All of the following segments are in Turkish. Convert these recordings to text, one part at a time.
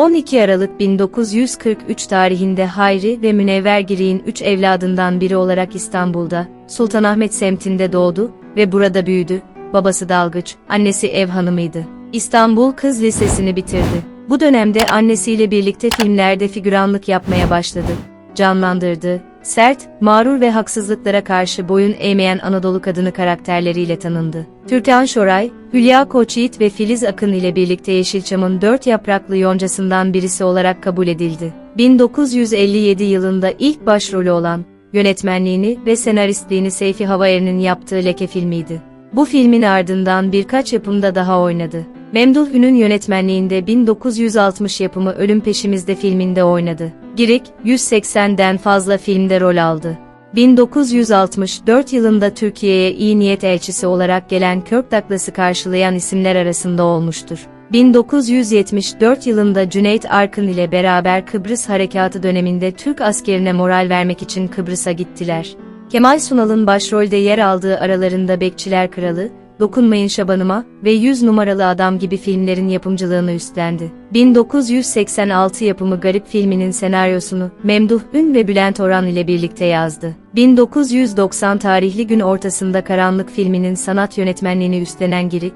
12 Aralık 1943 tarihinde Hayri ve Münevver Girik'in üç evladından biri olarak İstanbul'da, Sultanahmet semtinde doğdu ve burada büyüdü. Babası dalgıç, annesi ev hanımıydı. İstanbul Kız Lisesi'ni bitirdi. Bu dönemde annesiyle birlikte filmlerde figüranlık yapmaya başladı. Canlandırdığı, sert, mağrur ve haksızlıklara karşı boyun eğmeyen Anadolu kadını karakterleriyle tanındı. Türkan Şoray, Hülya Koçyiğit ve Filiz Akın ile birlikte Yeşilçam'ın dört yapraklı yoncasından birisi olarak kabul edildi. 1957 yılında ilk başrolü olan, yönetmenliğini ve senaristliğini Seyfi Havaer'in yaptığı Leke filmiydi. Bu filmin ardından birkaç yapımda daha oynadı. Memduh Ün'ün yönetmenliğinde 1960 yapımı Ölüm Peşimizde filminde oynadı. Girik, 180'den fazla filmde rol aldı. 1964 yılında Türkiye'ye iyi niyet elçisi olarak gelen Kirk Douglas'ı karşılayan isimler arasında olmuştur. 1974 yılında Cüneyt Arkın ile beraber Kıbrıs Harekatı döneminde Türk askerine moral vermek için Kıbrıs'a gittiler. Kemal Sunal'ın başrolde yer aldığı aralarında Bekçiler Kralı, Dokunmayın Şabanıma ve 100 numaralı adam gibi filmlerin yapımcılığını üstlendi. 1986 yapımı Garip filminin senaryosunu Memduh Ün ve Bülent Orhan ile birlikte yazdı. 1990 tarihli gün ortasında Karanlık filminin sanat yönetmenliğini üstlenen Girik,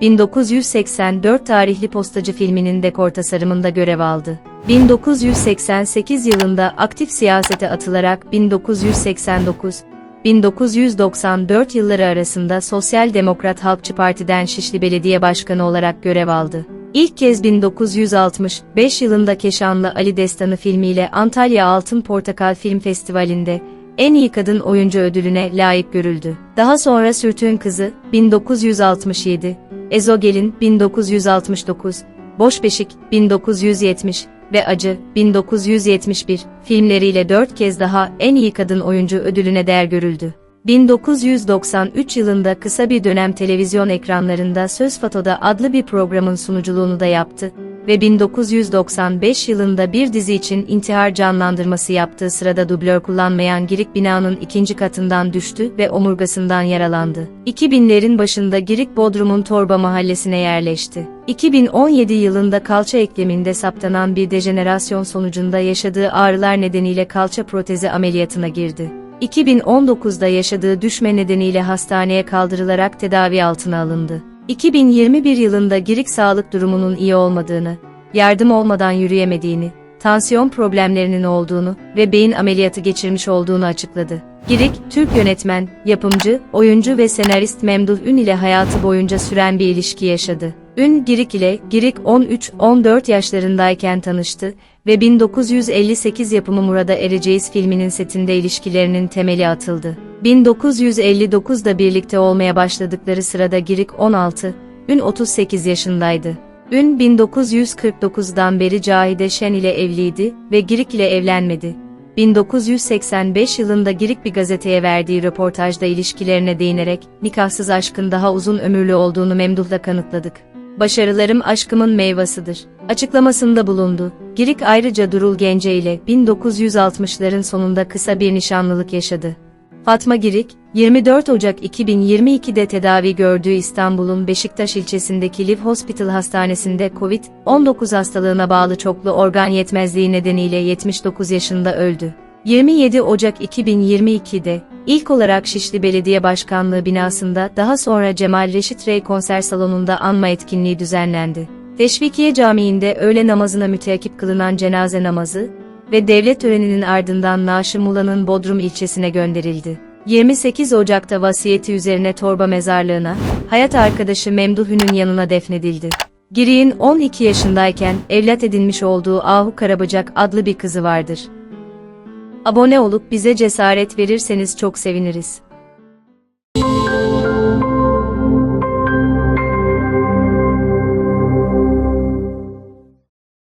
1984 tarihli Postacı filminin dekor tasarımında görev aldı. 1988 yılında aktif siyasete atılarak 1989 1994 yılları arasında Sosyal Demokrat Halkçı Parti'den Şişli Belediye Başkanı olarak görev aldı. İlk kez 1965 yılında Keşanlı Ali Destanı filmiyle Antalya Altın Portakal Film Festivali'nde en iyi kadın oyuncu ödülüne layık görüldü. Daha sonra Sürtüğün Kızı 1967, Ezogelin 1969, Boş Beşik 1970 ve Acı 1971 filmleriyle dört kez daha en iyi kadın oyuncu ödülüne değer görüldü. 1993 yılında kısa bir dönem televizyon ekranlarında Söz Fato'da adlı bir programın sunuculuğunu da yaptı ve 1995 yılında bir dizi için intihar canlandırması yaptığı sırada dublör kullanmayan Girik binanın ikinci katından düştü ve omurgasından yaralandı. 2000'lerin başında Girik Bodrum'un Torba mahallesine yerleşti. 2017 yılında kalça ekleminde saptanan bir dejenerasyon sonucunda yaşadığı ağrılar nedeniyle kalça protezi ameliyatına girdi. 2019'da yaşadığı düşme nedeniyle hastaneye kaldırılarak tedavi altına alındı. 2021 yılında Girik sağlık durumunun iyi olmadığını, yardım olmadan yürüyemediğini, tansiyon problemlerinin olduğunu ve beyin ameliyatı geçirmiş olduğunu açıkladı. Girik, Türk yönetmen, yapımcı, oyuncu ve senarist Memduh Ün ile hayatı boyunca süren bir ilişki yaşadı. Ün, Girik ile Girik 13-14 yaşlarındayken tanıştı ve 1958 yapımı Murat'a Ereceğiz filminin setinde ilişkilerinin temeli atıldı. 1959'da birlikte olmaya başladıkları sırada Girik 16, Ün 38 yaşındaydı. Ün 1949'dan beri Cahide Şen ile evliydi ve Girik ile evlenmedi. 1985 yılında Girik bir gazeteye verdiği röportajda ilişkilerine değinerek, nikahsız aşkın daha uzun ömürlü olduğunu Memduh'la kanıtladık. Başarılarım aşkımın meyvasıdır. Açıklamasında bulundu. Girik ayrıca Durul Gence ile 1960'ların sonunda kısa bir nişanlılık yaşadı. Fatma Girik, 24 Ocak 2022'de tedavi gördüğü İstanbul'un Beşiktaş ilçesindeki Liv Hospital Hastanesi'nde COVID-19 hastalığına bağlı çoklu organ yetmezliği nedeniyle 79 yaşında öldü. 27 Ocak 2022'de ilk olarak Şişli Belediye Başkanlığı binasında daha sonra Cemal Reşit Rey konser salonunda anma etkinliği düzenlendi. Teşvikiye Camii'nde öğle namazına müteakip kılınan cenaze namazı ve devlet töreninin ardından Naşı Mula'nın Bodrum ilçesine gönderildi. 28 Ocak'ta vasiyeti üzerine torba mezarlığına, hayat arkadaşı Memduhü'nün yanına defnedildi. Girik'in 12 yaşındayken evlat edinmiş olduğu Ahu Karabacak adlı bir kızı vardır. Abone olup bize cesaret verirseniz çok seviniriz.